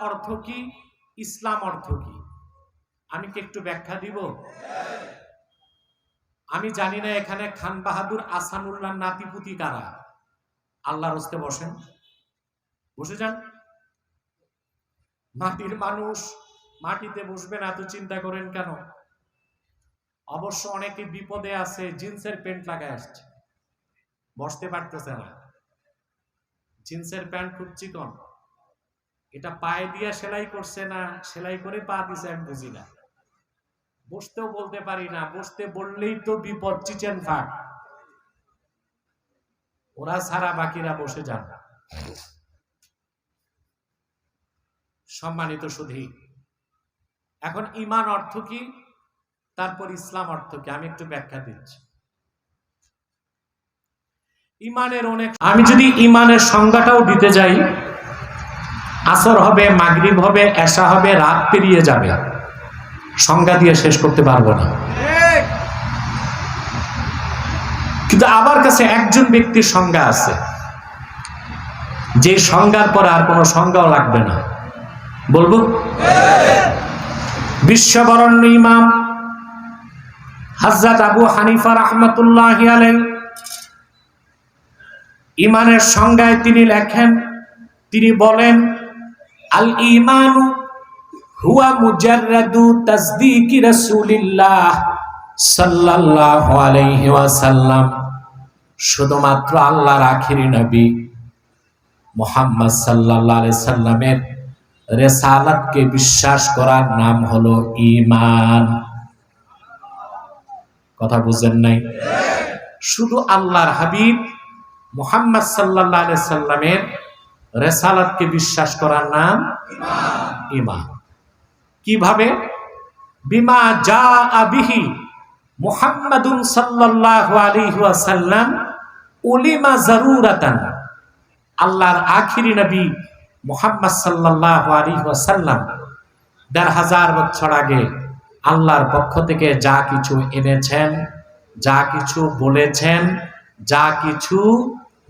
অর্থ কি? ইসলাম অর্থ কি? আমি কি একটু ব্যাখ্যা দিব? আমি জানি না এখানে খান বাহাদুর আসানুল্লাহ নাতিপুতি কারা। আল্লাহর হস্তে বসেন। বসে যান। মাটির মানুষ মাটিতে বসবেন এত চিন্তা করেন কেন? অবশ্য অনেকে বিপদে আছে, জিন্সের প্যান্ট লাগায় আসছে। বসতে পারতেছে না। জিন্সের প্যান্ট খুব চিকন। এটা পায়ে দিয়ে সেলাই করছে না, সেলাই করে পা দিছে আমি বুঝি না। বসতেও বলতে পারি না, বসতে বললেই তো বিপদ, চিচেন ফাঁক। ওরা সারা বাকিরা বসে যান সম্মানিত সুধী, এখন ইমান অর্থ কি? তারপর ইসলাম অর্থ কি? আমি একটু ব্যাখ্যা দিচ্ছি। ইমানের অনেক আমি যদি ইমানের সংজ্ঞাটাও দিতে যাই আসর হবে, মাগরিব হবে, এশা হবে, রাত পেরিয়ে যাবে। সংজ্ঞা দিয়ে শেষ করতে পারব না। কিন্তু আমার কাছে একজন ব্যক্তির সংজ্ঞা আছে। যে সংজ্ঞার পর আর কোনো সংজ্ঞাও লাগবে না। বলব? বিশ্ববরণ্য ইমাম হাজরত আবু হানিফা রহমতুল্লাহ আলাই ইমানের সংজ্ঞায় তিনি লেখেন, তিনি বলেন আল ইমানু হুয়া মুজাররাদু তাসদিকি রাসূলিল্লাহ সাল্লাল্লাহু আলাইহি ওয়াসাল্লাম। শুধুমাত্র আল্লাহর আখিরি নবী মুহাম্মদ সাল্লাল্লাহু আলাইহি সাল্লামের রেসালাতকে বিশ্বাস করার নাম হলো ঈমান। কথা বুঝেন নাই? শুধু আল্লাহর হাবিব মুহাম্মদ সাল্লাল্লাহু আলাইহি সাল্লামের রেসালাতকে বিশ্বাস করার নাম ইমান। কীভাবে? বিমা যা আবিহি মুহাম্মাদুন সাল্লাল্লাহু আলাইহি ওয়াসাল্লাম উলিমা জারুরাতান। আল্লাহর আখিরি নবী মুহাম্মদ সাল্লাল্লাহু আলাইহি ওয়াসাল্লাম দেড় হাজার বছর আগে আল্লাহর পক্ষ থেকে যা কিছু এনেছেন, যা কিছু বলেছেন, যা কিছু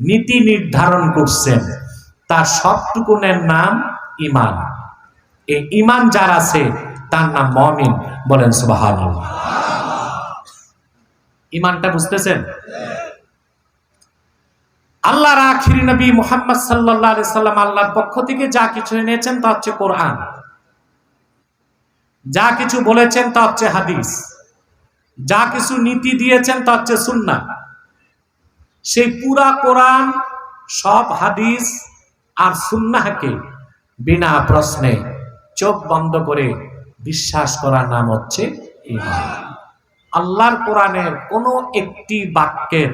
নীতি নির্ধারণ করছেন তার সবটুকুনের নাম ইমান এই ইমান যার আছে, তার নাম মমিন। বলেন সুবাহান ইমানটা বুঝতেছেন? আল্লাহর আখির নবী মোহাম্মদ আলাইহি সাল্লাম আল্লাহর পক্ষ থেকে যা কিছু এনেছেন তা হচ্ছে কোরআন। যা কিছু বলেছেন তা হচ্ছে হাদিস। যা কিছু নীতি দিয়েছেন তা হচ্ছে সুন্নাহ। সেই পুরা কোরআন, সব হাদিস আর সুন্নাহকে বিনা প্রশ্নে চোখ বন্ধ করে বিশ্বাস করার নাম হচ্ছে আল্লাহর কোরআনের কোনো একটি বাক্যের,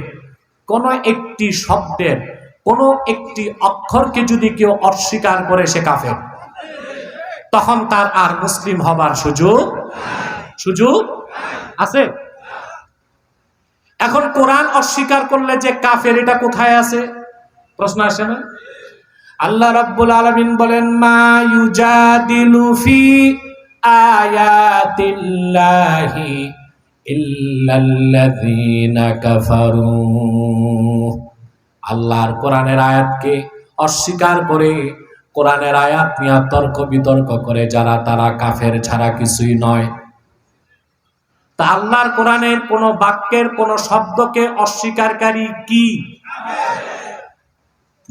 কোনো একটি শব্দের, কোনো একটি অক্ষরকে যদি কেউ অস্বীকার করে সে কাফের, তখন তার আর মুসলিম হবার সুযোগ সুযোগ আছে? এখন কোরআন অস্বীকার করলে যে কাফের এটা কোথায় আছে? প্রশ্ন আসে না? আল্লাহ রাব্বুল আলামিন বলেন, মা ইউজাদিলু ফি আয়াতিল্লাহি ইল্লাল্লাযীনা কাফারু। আল্লাহর কোরআনের আয়াতকে অস্বীকার করে কোরআনের আয়াত নিয়ে তর্ক বিতর্ক করে যারা তারা কাফের ছাড়া কিছুই নয়। তা আল্লাহর কোরআনের কোন বাক্যের কোন শব্দকে অস্বীকারী কি?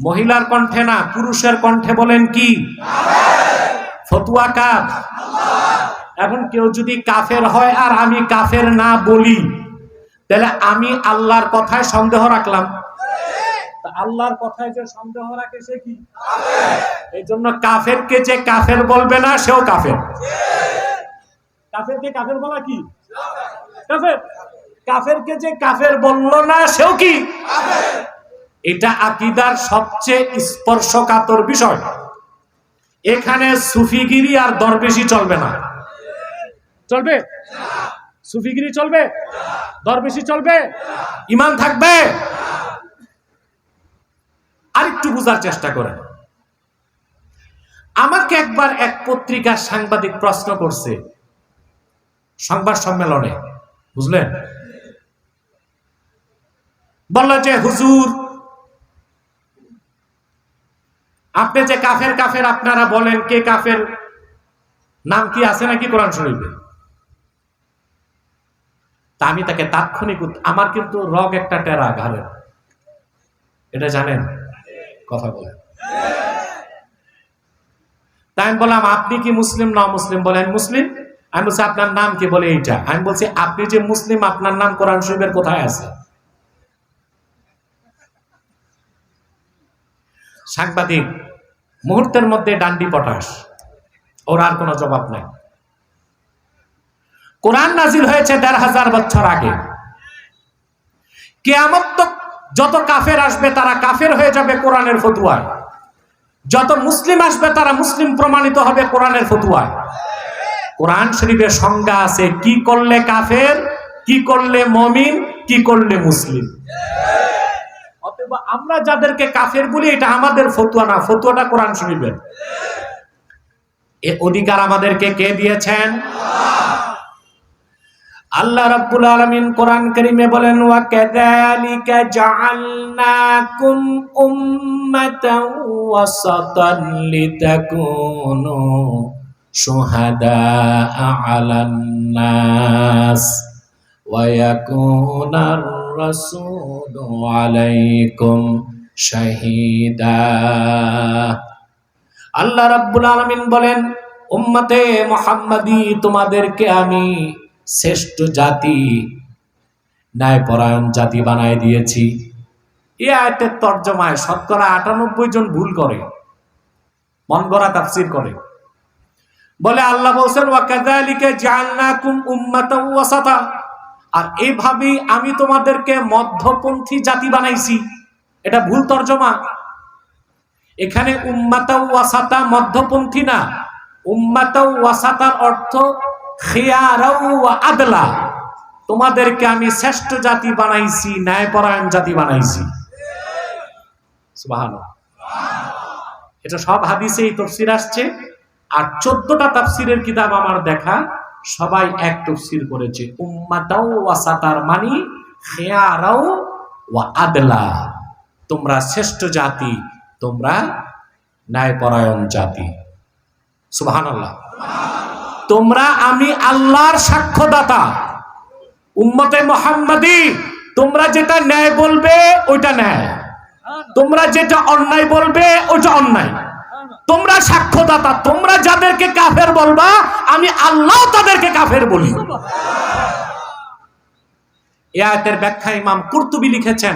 মহিলার কণ্ঠে না, পুরুষের কণ্ঠে বলেন কি? ফতুয়া কার এখন কেউ যদি কাফের হয় আর আমি কাফের না বলি, তাহলে আমি আল্লাহর কথায় সন্দেহ রাখলাম। আল্লাহর কথায় যে সন্দেহ রাখে সে কি? এই জন্য কাফেরকে যে কাফের বলবে না, সেও কাফের। কাফেরকে কাফের বলা কি? কাফের। কাফেরকে যে কাফের বলল না, সেও কি? এটা আকিদার সবচেয়ে স্পর্শকাতর বিষয়। এখানে সুফিগিরি আর দরবেশি চলবে না। চলবে? সুফিগিরি চলবে? দরবেশি চলবে? ইমান থাকবে? আরেকটু বোঝার চেষ্টা করেন। আমাকে একবার এক পত্রিকার সাংবাদিক প্রশ্ন করছে সংবাদ সম্মেলনে, বুঝলেন? বলল যে, হুজুর আপনি যে কাফের কাফের, আপনারা বলেন কে কাফের? নাম কি আছে নাকি কোরআন শরীফে? তা আমি তাকে তাৎক্ষণিক আমার কিন্তু রগ একটা টেরা ঘাড়ের। এটা জানেন? কথা বলেন। তাই আমি বললাম, আপনি কি মুসলিম না মুসলিম বলেন, মুসলিম। আমি বলছি, আপনার নাম কি? বলে এইটা। আমি বলছি, আপনি যে মুসলিম, আপনার নাম কোরআন শরীফের কোথায় আছে? সাংবাদিক, মুহূর্তের মধ্যে ডান্ডি পটাশ। ওর আর কোনো জবাব নাই। কোরআন নাজিল হয়েছে দেড় হাজার বছর আগে। কেয়ামত তো যত কাফের আসবে, তারা কাফের হয়ে যাবে কোরআনের ফতুয়ায়। যত মুসলিম আসবে, তারা মুসলিম প্রমাণিত হবে কোরআনের ফতুয়ায়। কোরআন শরীফের সংজ্ঞা আছে, কি করলে কাফের, কি করলে মমিন, কি করলে মুসলিম। আমরা যাদেরকে কাফের বলি, এটা আমাদের ফতুয়া না। ফতুয়াটা কোরআন শরীফের। এ অধিকার আমাদেরকে কে দিয়েছেন? আল্লাহ। রাব্বুল আলামিন কোরআন কারীমে বলেন, ওয়া কাযালিকা জাআলনাকুম উম্মাতাও ওয়াসাতান লিতাকুনু শুহাদা আলান নাস ওয়া ইয়াকুনার রাসূলু আলাইকুম শাহিদা আল্লাহ রাব্বুল আলামিন বলেন, উম্মতে মুহাম্মাদি, তোমাদেরকে আমি শ্রেষ্ঠ জাতি, ন্যায়পরায়ণ জাতি বানায় দিয়েছি। এ আয়াতের তর্জমায় শতকরা আটানব্বই জন ভুল করে মন গড়া তাফসির করে। বলে আল্লাহ বলছেন ওয়াকাযালিকা জাআলনাকুম উম্মাতাও ওয়াসাতা। আর এইভাবেই আমি তোমাদেরকে মধ্যপন্থী জাতি বানাইছি। এটা ভুল তর্জমা। এখানে উম্মাতা ওয়াসাতা মধ্যপন্থী না। উম্মাতা ওয়াসাতার অর্থ আদলা। তোমাদেরকে আমি শ্রেষ্ঠ জাতি বানাইছি, ন্যায়পরায়ণ জাতি বানাইছি। এটা সব হাদিসে এই তফসির আসছে। আর চোদ্দটা তাফসিরের কিতাব আমার দেখা। সবাই এক তফসির করেছে। উম্মাতাও ওয়াসাতার মানি, খেয়ারাও ওয়া আদলা। তোমরা শ্রেষ্ঠ জাতি, তোমরা ন্যায়পরায়ণ জাতি। সুবহানাল্লাহ। তোমরা আমি আল্লাহর সাক্ষ্যদাতা। উম্মতে মোহাম্মদী, তোমরা যেটা ন্যায় বলবে, ওইটা ন্যায়। তোমরা যেটা অন্যায় বলবে, ওইটা অন্যায়। তোমরা সাক্ষ্যদাতা, তোমরা যাদেরকে কাফের বলবা, আমি আল্লাহ তাদেরকে কাফের বলি। এ আয়াতের ব্যাখ্যা ইমাম কুর্তুবি লিখেছেন,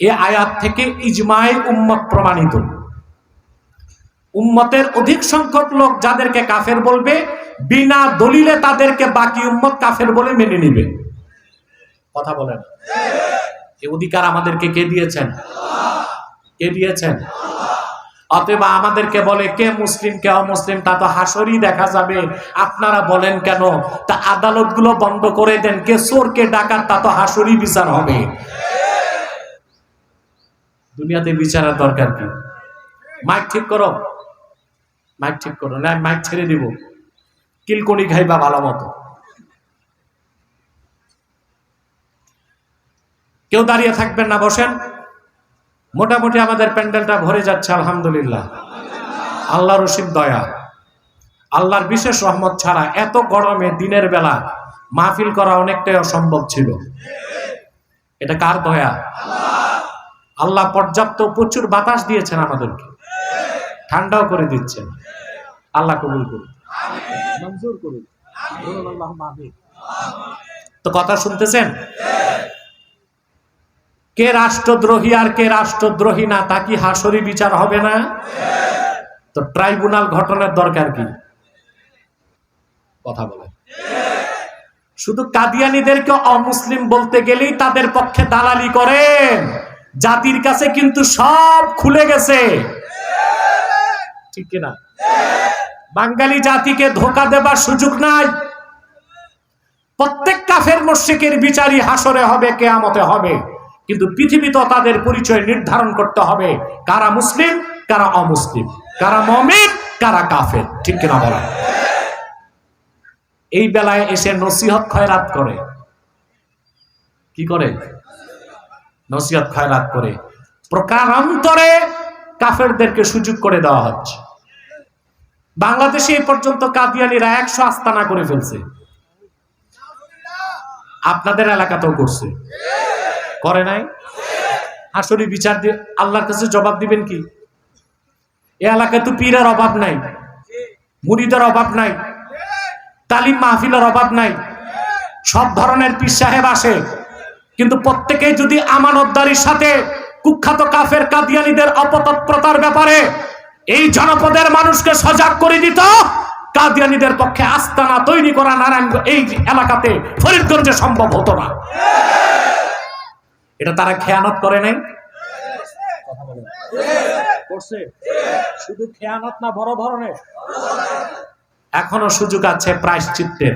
এ আয়াত থেকে ইজমায় উম্মত প্রমাণিত। উম্মতের অধিক সংখ্যক লোক যাদেরকে কাফের বলবে, বিনা দলিলে তাদেরকে বাকি উম্মত কাফের বলে মেনে নিবে। কথা বলেন। এ অধিকার আমাদেরকে কে দিয়েছেন? কে দিয়েছেন? অতএব আমাদেরকে বলে, কে মুসলিম, কে অমুসলিম? তা তো হাসরই দেখা যাবে। আপনারা বলেন কেন? তা আদালতগুলো বন্ধ করে দেন। কে চোর কে ডাকাত, তা তো হাসরই বিচার হবে। দুনিয়াতে বিচারের দরকার কি? মাইক ঠিক করো। মাইক ঠিক করো, না, মাইক ছেড়ে দিব। কিলকনি খাইবা ভালো মতো। কেউ দাঁড়িয়ে থাকবেন না, বসেন। মোটামুটি আমাদের প্যান্ডেলটা ভরে যাচ্ছে, আলহামদুলিল্লাহ। আল্লাহ রশিদ দয়া। আল্লাহর বিশেষ রহমত ছাড়া এত গরমে দিনের বেলা মাহফিল করা অনেকটাই অসম্ভব ছিল। এটা কার দয়া? আল্লাহ পর্যাপ্ত প্রচুর বাতাস দিয়েছেন আমাদেরকে। ঠান্ডাও করে দিচ্ছেন। আল্লাহ কবুল করুন। তো কথা শুনতেছেন? কে রাষ্ট্রদ্রোহী আর কে রাষ্ট্রদ্রোহী না, তা কি হাসরি বিচার হবে না? তো ট্রাইব্যুনাল ঘটনার দরকার কি? কথা বলে শুধু কাদিয়ানিদেরকে অমুসলিম বলতে গেলেই তাদের পক্ষে দালালি করেন। জাতির কাছে কিন্তু সব খুলে গেছে। ঠিক কিনা? বাঙালি জাতিকে ধোকা দেবার সুযোগ নাই। প্রত্যেক কাফের মোশেকের বিচারই হাসরে হবে, কেয়ামতে হবে। কিন্তু পৃথিবীতে তাদের পরিচয় নির্ধারণ করতে হবে। কারা মুসলিম, কারা অমুসলিম? কারা মমিন, কারা কাফের? ঠিক কিনা বলা? এই বেলায় এসে নসিহত খয়রাত করে। কি করে? নসিহত খয়রাত করে। প্রকারান্তরে কাফেরদেরকে সুযোগ করে দেওয়া হচ্ছে। বাংলাদেশে এই পর্যন্ত কাদিয়ানিরা একশো আস্তানা করে ফেলছে। আপনাদের এলাকাতেও করছে। করে নাই? আসলে বিচার দিয়ে আল্লাহর কাছে জবাব দিবেন কি? এ এলাকায় তো পীরের অভাব নাই, মুড়িদের অভাব নাই, তালিম মাহফিলের অভাব নাই, সব ধরনের পীর সাহেব আসে, কিন্তু প্রত্যেকে যদি আমানতদারির সাথে কুখ্যাত কাফের কাদিয়ানিদের অপতৎপ্রতার ব্যাপারে এই জনপদের মানুষকে সজাগ করে দিত, কাদিয়ানিদের পক্ষে আস্তানা তৈরি করা নারায়ণ এই এলাকাতে ফরিদগঞ্জে সম্ভব হতো না। এটা তারা খেয়ানত করে নাই? কথা বলেন। করছে। শুধু খেয়ানত না বড় ধরনের। এখনও সুযোগ আছে প্রায়শ্চিত্তের।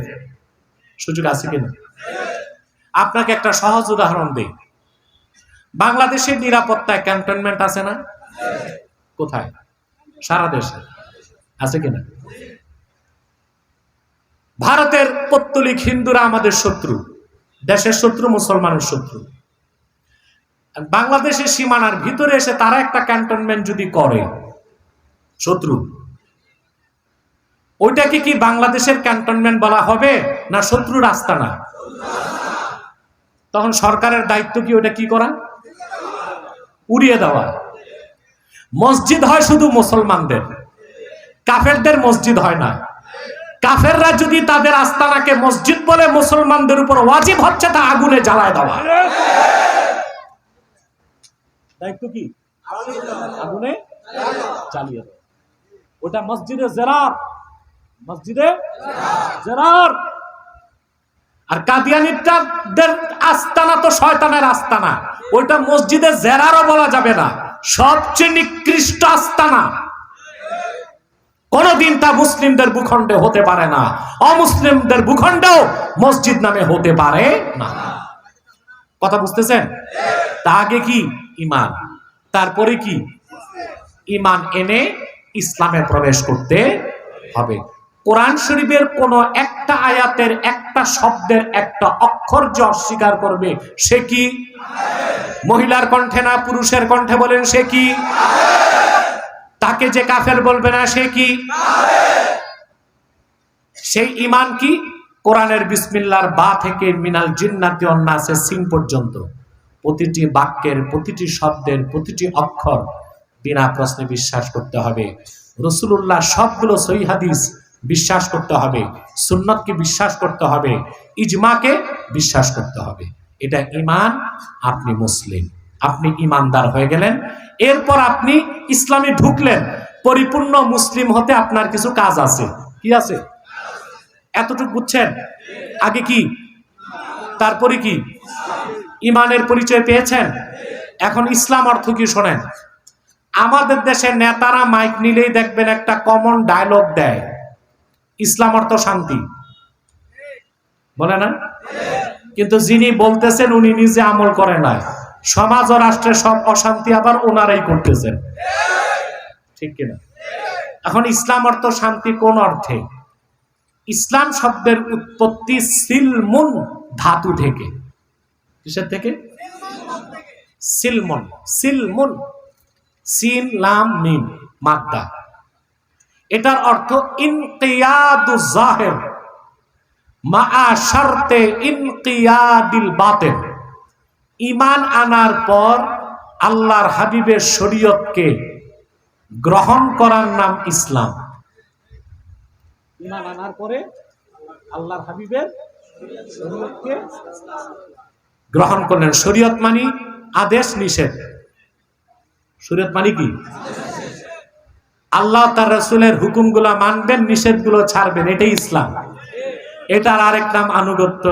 সুযোগ আছে কিনা? আপনাকে একটা সহজ উদাহরণ দিই। বাংলাদেশের নিরাপত্তায় ক্যান্টনমেন্ট আছে না? কোথায়? সারা দেশে। আছে কিনা? ভারতের পত্তলিক হিন্দুরা আমাদের শত্রু। দেশের শত্রু মুসলমানের শত্রু। বাংলাদেশের সীমানার ভিতরে এসে তারা একটা ক্যান্টনমেন্ট যদি করে, শত্রু, ওইটাকে কি বাংলাদেশের ক্যান্টনমেন্ট বলা হবে না শত্রুর আস্তানা তখন সরকারের দায়িত্ব কি ওটা কি করা? উড়িয়ে দেওয়া। মসজিদ হয় শুধু মুসলমানদের, কাফেরদের মসজিদ হয় না। কাফেররা যদি তাদের আস্তানাকে মসজিদ বলে মুসলমানদের উপর ওয়াজিব হচ্ছে তা আগুনে জ্বালায় দেওয়া। দায়িত্ব কি? আগুনে চালিয়ে দেওয়া। ওটা মসজিদে জেরার। মসজিদে জেরার। আর কাদিয়ানিদের আস্তানা তো শয়তানের আস্তানা। ওইটা মসজিদে জেরারও বলা যাবে না। সবচেয়ে নিকৃষ্ট আস্তানা। কোনদিন তা মুসলিমদের ভূখণ্ডে হতে পারে না। অমুসলিমদের ভূখণ্ডেও মসজিদ নামে হতে পারে না। কথা বুঝতেছেন? তা আগে কি ইমান। তারপরে কি? ইমান এনে ইসলামে প্রবেশ করতে হবে। কোরআন শরীফের কোন একটা আয়াতের একটা শব্দের একটা অক্ষর যে অস্বীকার করবে, সে কি? মহিলার কণ্ঠে না পুরুষের কণ্ঠে বলেন, সে কি? তাকে যে কাফের বলবে না, সে কি? সেই ইমান কি? কোরআনের বিসমিল্লার বা থেকে মিনাল জিন্নাতি অন্নাসে সিন পর্যন্ত। প্রতিটি বাক্যের, প্রতিটি শব্দের, প্রতিটি অক্ষর বিনা প্রশ্নে বিশ্বাস করতে হবে। রসুল্লাহ সবগুলো সহি হাদিস বিশ্বাস করতে হবে, সুন্নতকে বিশ্বাস করতে হবে, ইজমাকে বিশ্বাস করতে হবে। এটা ইমান আপনি মুসলিম। আপনি ইমানদার হয়ে গেলেন, এরপর আপনি ইসলামে ঢুকলেন, পরিপূর্ণ মুসলিম হতে আপনার কিছু কাজ আছে। কি আছে? এতটুকু বুঝছেন? আগে কি? তারপরে কি? ইমানের পরিচয় পেয়েছেন? এখন ইসলাম অর্থ কি শোনেন? আমাদের দেশের নেতারা মাইক নিলেই দেখবেন একটা কমন ডায়লগ দেয়। ইসলাম অর্থ শান্তি। বলে না? কিন্তু যিনি বলতেছেন, উনি নিজে আমল করে না সমাজ ও রাষ্ট্রের সব অশান্তি আবার ওনারাই করতেছেন। ঠিক কিনা? এখন ইসলাম অর্থ শান্তি কোন অর্থে? ইসলাম শব্দের উৎপত্তি সিলমুন ধাতু থেকে। কিসের থেকে? সিলমন। সিলমুন। সিন লাম, মিম, মাদ্দা। এটার অর্থ ইনকিয়াদু জাহের। মা শর্তে ইনকিয়াদিল বাতেন। ইমান আনার পর আল্লাহর হাবিবের শরীয়তকে গ্রহণ করার নাম ইসলাম। ইমান আনার পরে আল্লাহর হাবিবের শরীয়তকে গ্রহণ করলেন। শরীয়ত মানি, আদেশ নিষেধ। শরীয়ত মানি কি? আল্লাহ তার রসুলের হুকুমগুলো মানবেন, নিষেধগুলো ছাড়বেন। এটাই ইসলাম। এটার আরেক নাম আনুগত্য,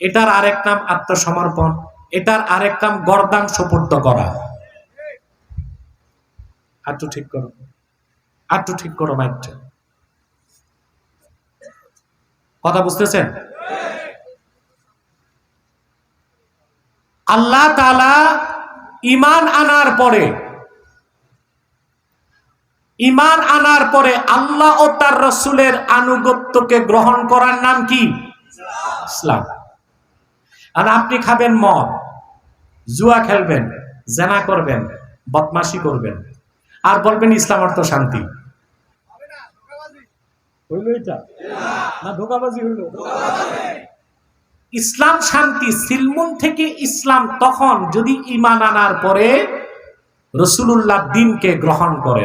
এটার আরেক নাম আত্মসমর্পণ, এটার আরেক নাম গরদান সুপর্দ করা। আটটু ঠিক করো। আটটু ঠিক করো মাইকটা কথা বুঝতেছেন? আল্লাহ তালা ইমান আনার পরে ইমান আনার পরে আল্লাহ ও তার রসুলের আনুগত্যকে গ্রহণ করার নাম কি? ইসলাম। আর আপনি খাবেন মদ, জুয়া খেলবেন, জেনা করবেন, বদমাশি করবেন, আর বলবেন ইসলাম অর্থ শান্তি। হইল এটা? না, ধোকাবাজি হইল? ইসলাম শান্তি সিলমুন থেকে ইসলাম তখন যদি ইমান আনার পরে রসুলুল্লাহ দিনকে গ্রহণ করে